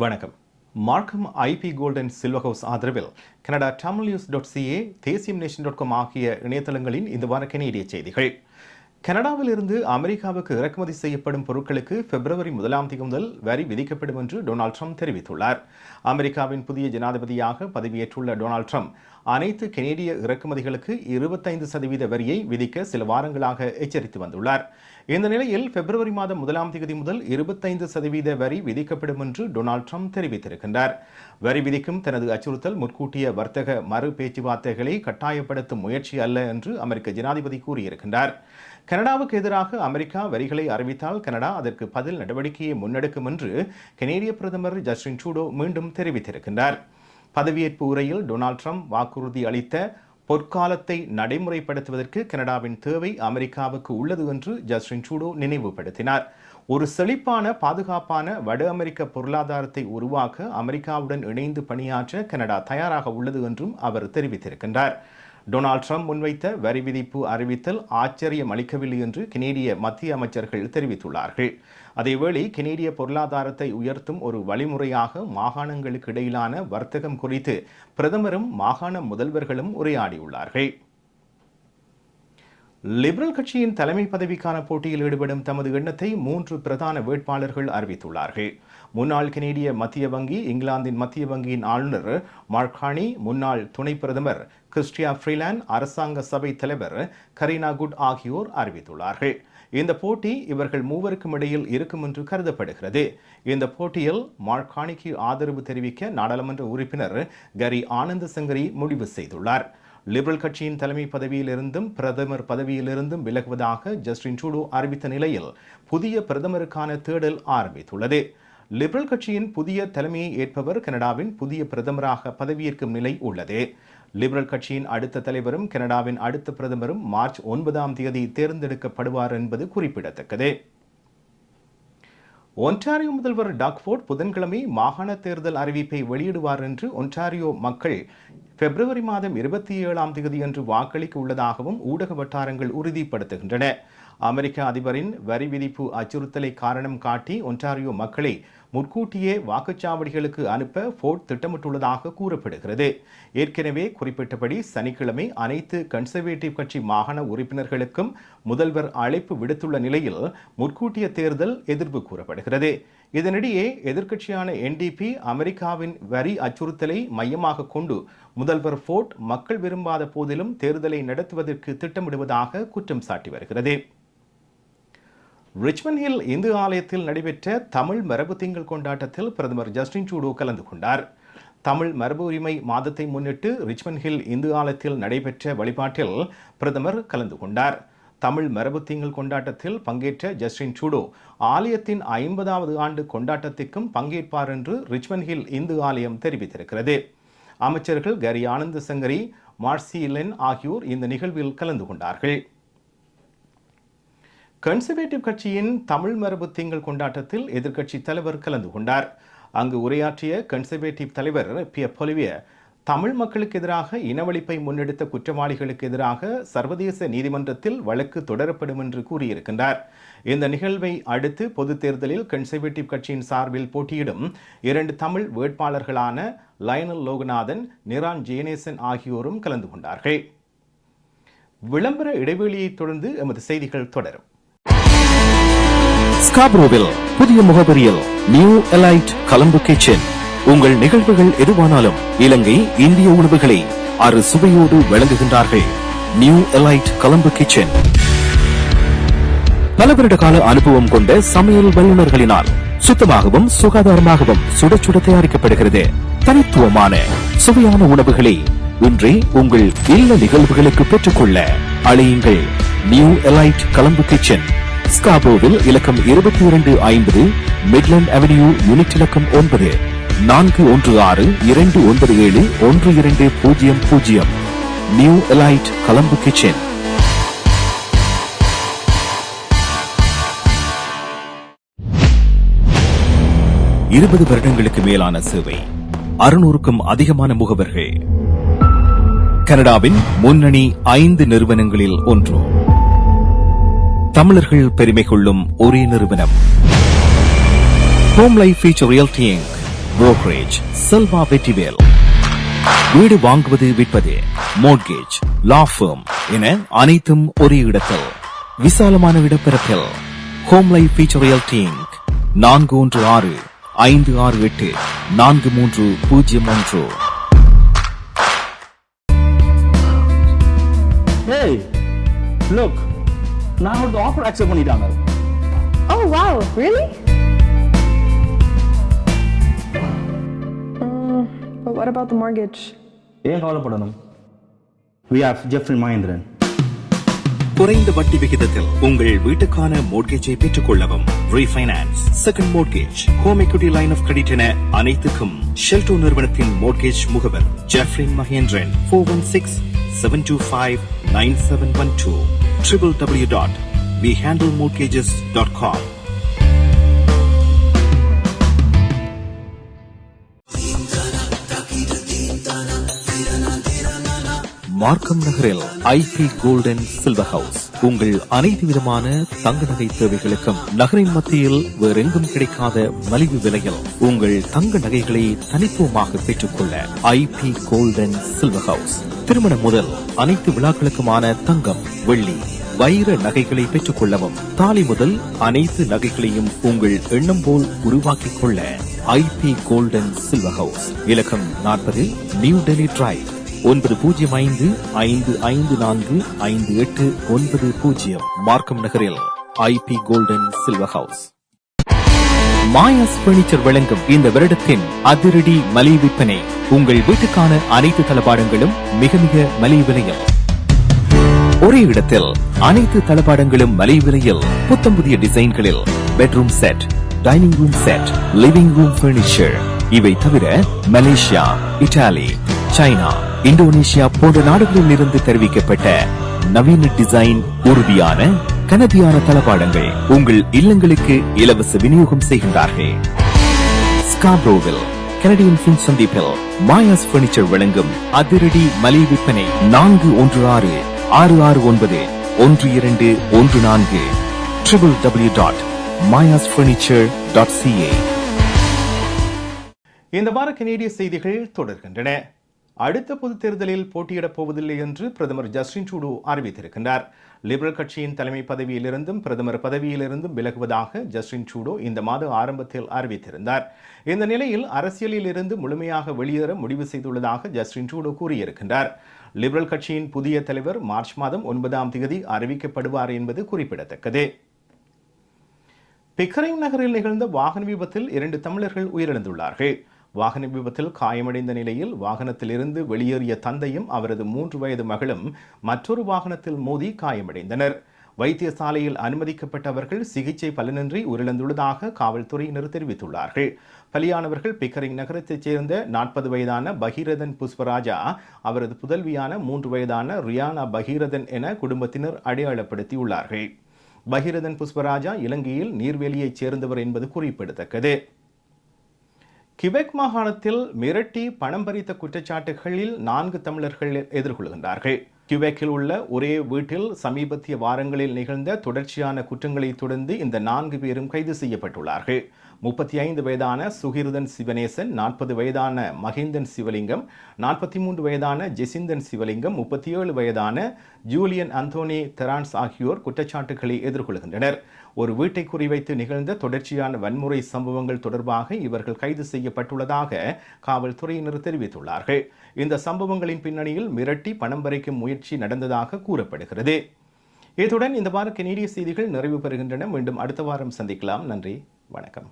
வணக்கம். Markham IP golden silver house ஆதரவில் Canada Tamil news dot CA தேசியம் nation dot com ஆகிய இணையதளங்களின் இந்த வார கனேடிய செய்திகள். கனடாவிலிருந்து அமெரிக்காவுக்கு இறக்குமதி செய்யப்படும் பொருட்களுக்கு பிப்ரவரி முதலாம் தேதி முதல் வரி விதிக்கப்படும் என்று டொனால்ட் ட்ரம்ப் தெரிவித்துள்ளார். அமெரிக்காவின் புதிய ஜனாதிபதியாக பதவியேற்றுள்ள டொனால்ட் ட்ரம்ப் அனைத்து கெனேடிய இறக்குமதிகளுக்கு இருபத்தைந்து சதவீத வரியை விதிக்க சில வாரங்களாக எச்சரித்து வந்துள்ளார். இந்த நிலையில் பிப்ரவரி மாதம் முதலாம் தேதி முதல் இருபத்தைந்து சதவீத வரி விதிக்கப்படும் என்று டொனால்ட் ட்ரம்ப் தெரிவித்திருக்கின்றார். வரி விதிக்கும் தனது அச்சுறுத்தல் முற்கூட்டிய வர்த்தக மறு பேச்சுவார்த்தைகளை கட்டாயப்படுத்தும் முயற்சி அல்ல என்று அமெரிக்க ஜனாதிபதி கூறியிருக்கின்றார். கனடாவுக்கு எதிராக அமெரிக்கா வரிகளை அறிவித்தால் கனடா அதற்கு பதில் நடவடிக்கையை முன்னெடுக்கும் என்று கனேடிய பிரதமர் ஜஸ்டின் ட்ரூடோ மீண்டும் தெரிவித்திருக்கின்றார். பதவியேற்பு உரையில் டொனால்ட் ட்ரம்ப் வாக்குறுதி அளித்த பொற்காலத்தை நடைமுறைப்படுத்துவதற்கு கனடாவின் தேவை அமெரிக்காவுக்கு உள்ளது என்று ஜஸ்டின் ட்ரூடோ நினைவுபடுத்தினார். ஒரு செழிப்பான பாதுகாப்பான வட அமெரிக்க பொருளாதாரத்தை உருவாக்க அமெரிக்காவுடன் இணைந்து பணியாற்ற கனடா தயாராக உள்ளது என்றும் அவர் தெரிவித்திருக்கின்றார். டொனால்ட் ட்ரம்ப் முன்வைத்த வரி விதிப்பு அறிவித்தல் ஆச்சரியம் அளிக்கவில்லை என்று கனேடிய மத்திய அமைச்சர்கள் தெரிவித்துள்ளார்கள். அதேவேளை கனேடிய பொருளாதாரத்தை உயர்த்தும் ஒரு வழிமுறையாக மாகாணங்களுக்கு இடையிலான வர்த்தகம் குறித்து பிரதமரும் மாகாண முதல்வர்களும் உரையாடியுள்ளார்கள். லிபரல் கட்சியின் தலைமை பதவிக்கான போட்டியில் ஈடுபடும் தமது எண்ணத்தை மூன்று பிரதான வேட்பாளர்கள் அறிவித்துள்ளார்கள். முன்னாள் கனேடிய மத்திய வங்கி இங்கிலாந்தின் மத்திய வங்கியின் ஆளுநர் மார்கானி முன்னாள் துணை பிரதமர் கிறிஸ்டியா ஃப்ரீலான் அரசாங்க சபை தலைவர் கரீனா குட் ஆகியோர் அறிவித்துள்ளார்கள். இந்த போட்டி இவர்கள் மூவருக்கும் இடையில் இருக்கும் என்று கருதப்படுகிறது. இந்த போட்டியில் மார்கானிக்கு ஆதரவு தெரிவிக்க நாடாளுமன்ற உறுப்பினர் கரி ஆனந்த சங்கரி முடிவு செய்துள்ளார். லிபரல் கட்சியின் தலைமை பதவியிலிருந்தும் பிரதமர் பதவியிலிருந்தும் விலகுவதாக ஜஸ்டின் ட்ரூடோ அறிவித்த நிலையில் புதிய பிரதமருக்கான தேடல் ஆரம்பித்துள்ளது. லிபரல் கட்சியின் புதிய தலைமையை ஏற்பவர் கனடாவின் புதிய பிரதமராக பதவியேற்கும் நிலை உள்ளது. லிபரல் கட்சியின் அடுத்த தலைவரும் கனடாவின் அடுத்த பிரதமரும் மார்ச் ஒன்பதாம் தேதி தேர்ந்தெடுக்கப்படுவார் என்பது குறிப்பிடத்தக்கது. ஒன்டாரியோ முதல்வர் டாக்ஃபோர்ட் புதன்கிழமை மாகாண தேர்தல் அறிவிப்பை வெளியிடுவார் என்று ஒன்டாரியோ மக்கள் பிப்ரவரி மாதம் இருபத்தி ஏழாம் தேதி என்று வாக்களிக்க உள்ளதாகவும் ஊடக வட்டாரங்கள் உறுதிப்படுத்துகின்றன. அமெரிக்க அதிபரின் வரி விதிப்பு அச்சுறுத்தலை காரணம் காட்டி ஒன்டாரியோ மக்களை முன்கூட்டியே வாக்குச்சாவடிகளுக்கு அனுப்ப ஃபோர்ட் திட்டமிட்டுள்ளதாக கூறப்படுகிறது. ஏற்கனவே குறிப்பிட்டபடி சனிக்கிழமை அனைத்து கன்சர்வேட்டிவ் கட்சி மாகாண உறுப்பினர்களுக்கும் முதல்வர் அழைப்பு விடுத்துள்ள நிலையில் முன்கூட்டிய தேர்தல் எதிர்ப்பு கூறப்படுகிறது. இதனிடையே எதிர்க்கட்சியான என்டிபி அமெரிக்காவின் வரி அச்சுறுத்தலை மையமாக கொண்டு முதல்வர் ஃபோர்ட் மக்கள் விரும்பாத போதிலும் தேர்தலை நடத்துவதற்கு திட்டமிடுவதாக குற்றம் சாட்டி வருகிறது. ரிச்மண்ட் ஹில் இந்து ஆலயத்தில் நடைபெற்ற தமிழ் மரபு திங்கள் கொண்டாட்டத்தில் பிரதமர் ஜஸ்டின் ட்ரூடோ கலந்து கொண்டார். தமிழ் மரபு உரிமை மாதத்தை முன்னிட்டு ரிச்மண்ட் ஹில் இந்து ஆலயத்தில் நடைபெற்ற வழிபாட்டில் பிரதமர் கலந்து கொண்டார். தமிழ் மரபு திங்கள் கொண்டாட்டத்தில் பங்கேற்ற ஜஸ்டின் ட்ரூடோ ஆலயத்தின் ஐம்பதாவது ஆண்டு கொண்டாட்டத்திற்கும் பங்கேற்பார் என்று ரிச்மண்ட் ஹில் இந்து ஆலயம் தெரிவித்திருக்கிறது. அமைச்சர்கள் கரி ஆனந்த சங்கரி மார்சி லென் ஆகியோர் இந்த நிகழ்வில் கலந்து கொண்டார்கள். கன்சர்வேட்டிவ் கட்சியின் தமிழ் மரபு திங்கள் கொண்டாட்டத்தில் எதிர்க்கட்சி தலைவர் கலந்து கொண்டார். அங்கு உரையாற்றிய கன்சர்வேட்டிவ் தலைவர் பி. பொலிவிய தமிழ் மக்களுக்கு எதிராக இனவழிப்பை முன்னெடுத்த குற்றவாளிகளுக்கு எதிராக சர்வதேச நீதிமன்றத்தில் வழக்கு தொடரப்படும் என்று கூறியிருக்கின்றார். இந்த நிகழ்வை அடுத்து பொது தேர்தலில் கன்சர்வேட்டிவ் கட்சியின் சார்பில் போட்டியிடும் இரண்டு தமிழ் வேட்பாளர்களான லயனல் லோகநாதன் நிரான் ஜெயநேசன் ஆகியோரும் கலந்து கொண்டார்கள். விளம்பர இடைவெளியைத் தொடர்ந்து எமது செய்திகள் தொடரும். ஸ்காப்ரோவில் புதிய முகவரியில் நியூ எலைட் கலம்பு கிச்சன். உங்கள் நிகழ்வுகள் எதுவானாலும் இலங்கை இந்திய உணவுகளை அறு சுவையோடு வழங்குகின்றார்கள். New elite Colombo kitchen. பல வருட கால அனுபவம் கொண்ட சமையல் வல்லுநர்களினால் சுத்தமாகவும் சுகாதாரமாகவும் சுட சுட தயாரிக்கப்படுகிறது. தனித்துவமான சுவையான உணவுகளை இன்றே உங்கள் இல்ல நிகழ்வுகளுக்கு பெற்றுக்கொள்ள அழையுங்கள். New elite Colombo kitchen. ஸ்காபோவில் இலக்கம் இருபத்தி இரண்டு ஐம்பது மிட்லண்ட் அவென்யூ யூனிட் இலக்கம் ஒன்பது நான்கு ஒன்று ஆறு இரண்டு ஒன்பது ஏழு ஒன்று இரண்டு பூஜ்ஜியம் பூஜ்ஜியம். New elite Colombo kitchen. இருபது வருடங்களுக்கு மேலான சேவை. அறுநூறுக்கும் அதிகமான முகவர்கள். கனடாவின் முன்னணி ஐந்து நிறுவனங்களில் ஒன்று. தமிழர்கள் பெருமை கொள்ளும் ஒரே நிறுவனம். Home life future realty inc brokerage Selva Vetrivel வீடு வாங்குவது விற்பது மோட்கேஜ் லா ஃபேம் என அனைத்தும் ஒரே இடத்தில். விசாலமான இடப்பரப்பில் ஹோம் லைஃப் ஃபீச்சர் ரியல் நான்கு ஒன்று ஆறு ஐந்து ஆறு எட்டு நான்கு மூன்று பூஜ்ஜியம் ஒன்று. Hey, look. நான் உங்களுக்கு ஆஃபர் அக்செப்ட் பண்ணிட்டாங்க Oh wow, really? Mm, but what about the mortgage? ஏன் கவலைப்படணும் வி ஹவ் ஜெஃப்ரி மகேந்திரன் குறைந்த வட்டி விகிதத்தில் உங்கள் வீட்டுக்கான மோட்கேஜை பெற்றுக் கொள்ளவும் refinance second mortgage home equity line of credit என அனைத்துக்கும் ஷெல்டோ நிறுவனத்தின் மோட்கேஜ் முகவர் Jeffrin Mahendran four one six seven two five nine seven one two triple W dot we handle mortgages dot com Markham நகரில் ஐபி கோல்டன் சில்வர் ஹவுஸ் உங்கள் அனைத்து விதமான தங்க நகை தேவைகளுக்கும் நகரின் மத்தியில் வேறெங்கும் கிடைக்காத மலிவு விலையில் உங்கள் தங்க நகைகளை தனித்துவமாக பெற்றுக்கொள்ள ஐபி கோல்டன் சில்வர் ஹவுஸ் திருமணம் முதல் அனைத்து விழாக்களுக்குமான தங்கம் வெள்ளி வைர நகைகளை பெற்றுக் கொள்ளவும் தாலி முதல் அனைத்து நகைகளையும் உங்கள் எண்ணம் போல் உருவாக்கிக் கொள்ள ஐபி கோல்டன் சில்வர் ஹவுஸ் இலக்கம் நாற்பது நியூ டெல்லி டிரைவ் ஒன்பது பூஜ்ஜியம் ஐந்து ஐந்து ஐந்து நான்கு ஐந்து எட்டு ஒன்பது பூஜ்ஜியம் மார்க்கம் நகரில் IP golden silver house Maya's furniture வழங்கும் இந்த வருடத்தின் அதிரடி மலிவு விற்பனை உங்கள் வீட்டுக்கான அனைத்து தளபாடங்களும் மிக மிக மலிவு விலையில். ஒரே இடத்தில் அனைத்து தளபாடங்களும் மலிவு விலையில் புத்தம் புதிய டிசைன்களில் bedroom set dining room set living room furniture இவை தவிர மலேசியா இத்தாலி சைனா இந்தோனேஷியா போன்ற நாடுகளில் இருந்து தெரிவிக்கப்பட்ட நவீன டிசைன் உறுதியான கனதியான தளபாடங்கள் உங்கள் இல்லங்களுக்கு இலவச விநியோகம் செய்கின்றார்கள். ஸ்காப்ரோவில் கனடியன் பின் சந்திப்பில் மாயாஸ் பர்னிச்சர் வழங்கும் அதிரடி மலை விற்பனை நான்கு ஒன்று ஆறு ஆறு ஆறு ஒன்பது ஒன்று இரண்டு ஒன்று நான்கு triple W dot Maya's furniture dot CA இந்த வார கனேடிய செய்திகள் தொடர்கின்றன. அடுத்த பொதுத் தேர்தலில் போட்டியிடப் போவதில்லை என்று பிரதமர் ஜஸ்டின் ட்ரூடோ அறிவித்திருக்கின்றார். லிபரல் கட்சியின் தலைமை பதவியிலிருந்தும் பிரதமர் பதவியிலிருந்தும் விலகுவதாக ஜஸ்டின் ட்ரூடோ இந்த மாத ஆரம்பத்தில் அறிவித்திருந்தார். இந்த நிலையில் அரசியலில் இருந்து முழுமையாக வெளியேற முடிவு செய்துள்ளதாக ஜஸ்டின் ட்ரூடோ கூறியிருக்கின்றார். லிபரல் கட்சியின் புதிய தலைவர் மார்ச் மாதம் ஒன்பதாம் தேதி அறிவிக்கப்படுவார் என்பது குறிப்பிடத்தக்கது. பிக்கரிங் நகரில் நிகழ்ந்த வாகன விபத்தில் இரண்டு தமிழர்கள் உயிரிழந்துள்ளார்கள். வாகன விபத்தில் காயமடைந்த நிலையில் வாகனத்திலிருந்து வெளியேறிய தந்தையும் அவரது மூன்று வயது மகளும் மற்றொரு வாகனத்தில் மோதி காயமடைந்தனர். வைத்தியசாலையில் அனுமதிக்கப்பட்டவர்கள் சிகிச்சை பலனின்றி உயிரிழந்துள்ளதாக காவல்துறையினர் தெரிவித்துள்ளார்கள். பலியானவர்கள் பிக்கரிங் நகரத்தைச் சேர்ந்த நாற்பது வயதான பகீரதன் புஷ்பராஜா அவரது புதல்வியான மூன்று வயதான ரியானா பகீரதன் என குடும்பத்தினர் அடையாளப்படுத்தியுள்ளார்கள். பகீரதன் புஷ்பராஜா இலங்கையில் நீர்வேலியைச் சேர்ந்தவர் என்பது குறிப்பிடத்தக்கது. கிபெக் மாகாணத்தில் மிரட்டி பணம் பறித்த குற்றச்சாட்டுகளில் நான்கு தமிழர்கள் எதிர்கொள்கின்றார்கள். கியூபெக்கில் உள்ள ஒரே வீட்டில் சமீபத்திய வாரங்களில் நிகழ்ந்த தொடர்ச்சியான குற்றங்களை தொடர்ந்து இந்த நான்கு பேரும் கைது செய்யப்பட்டுள்ளார்கள். முப்பத்தி ஐந்து வயதான சுகிருதன் சிவனேசன் நாற்பது வயதான மகிந்தன் சிவலிங்கம் நாற்பத்தி மூன்று வயதான ஜெசிந்தன் சிவலிங்கம் முப்பத்தி ஏழு வயதான ஜூலியன் அந்தோனி தெரான்ஸ் ஆகியோர் குற்றச்சாட்டுகளை எதிர்கொள்கின்றனர். ஒரு வீட்டை குறிவைத்து நிகழ்ந்த தொடர்ச்சியான வன்முறை சம்பவங்கள் தொடர்பாக இவர்கள் கைது செய்யப்பட்டுள்ளதாக காவல்துறையினர் தெரிவித்துள்ளார்கள். இந்த சம்பவங்களின் பின்னணியில் மிரட்டி பணம் பறிக்கும் முயற்சி நடந்ததாக கூறப்படுகிறது. இத்துடன் இந்த வார கனேடிய செய்திகள் நிறைவு பெறுகின்றன. மீண்டும் அடுத்த வாரம் சந்திக்கலாம். நன்றி. வணக்கம்.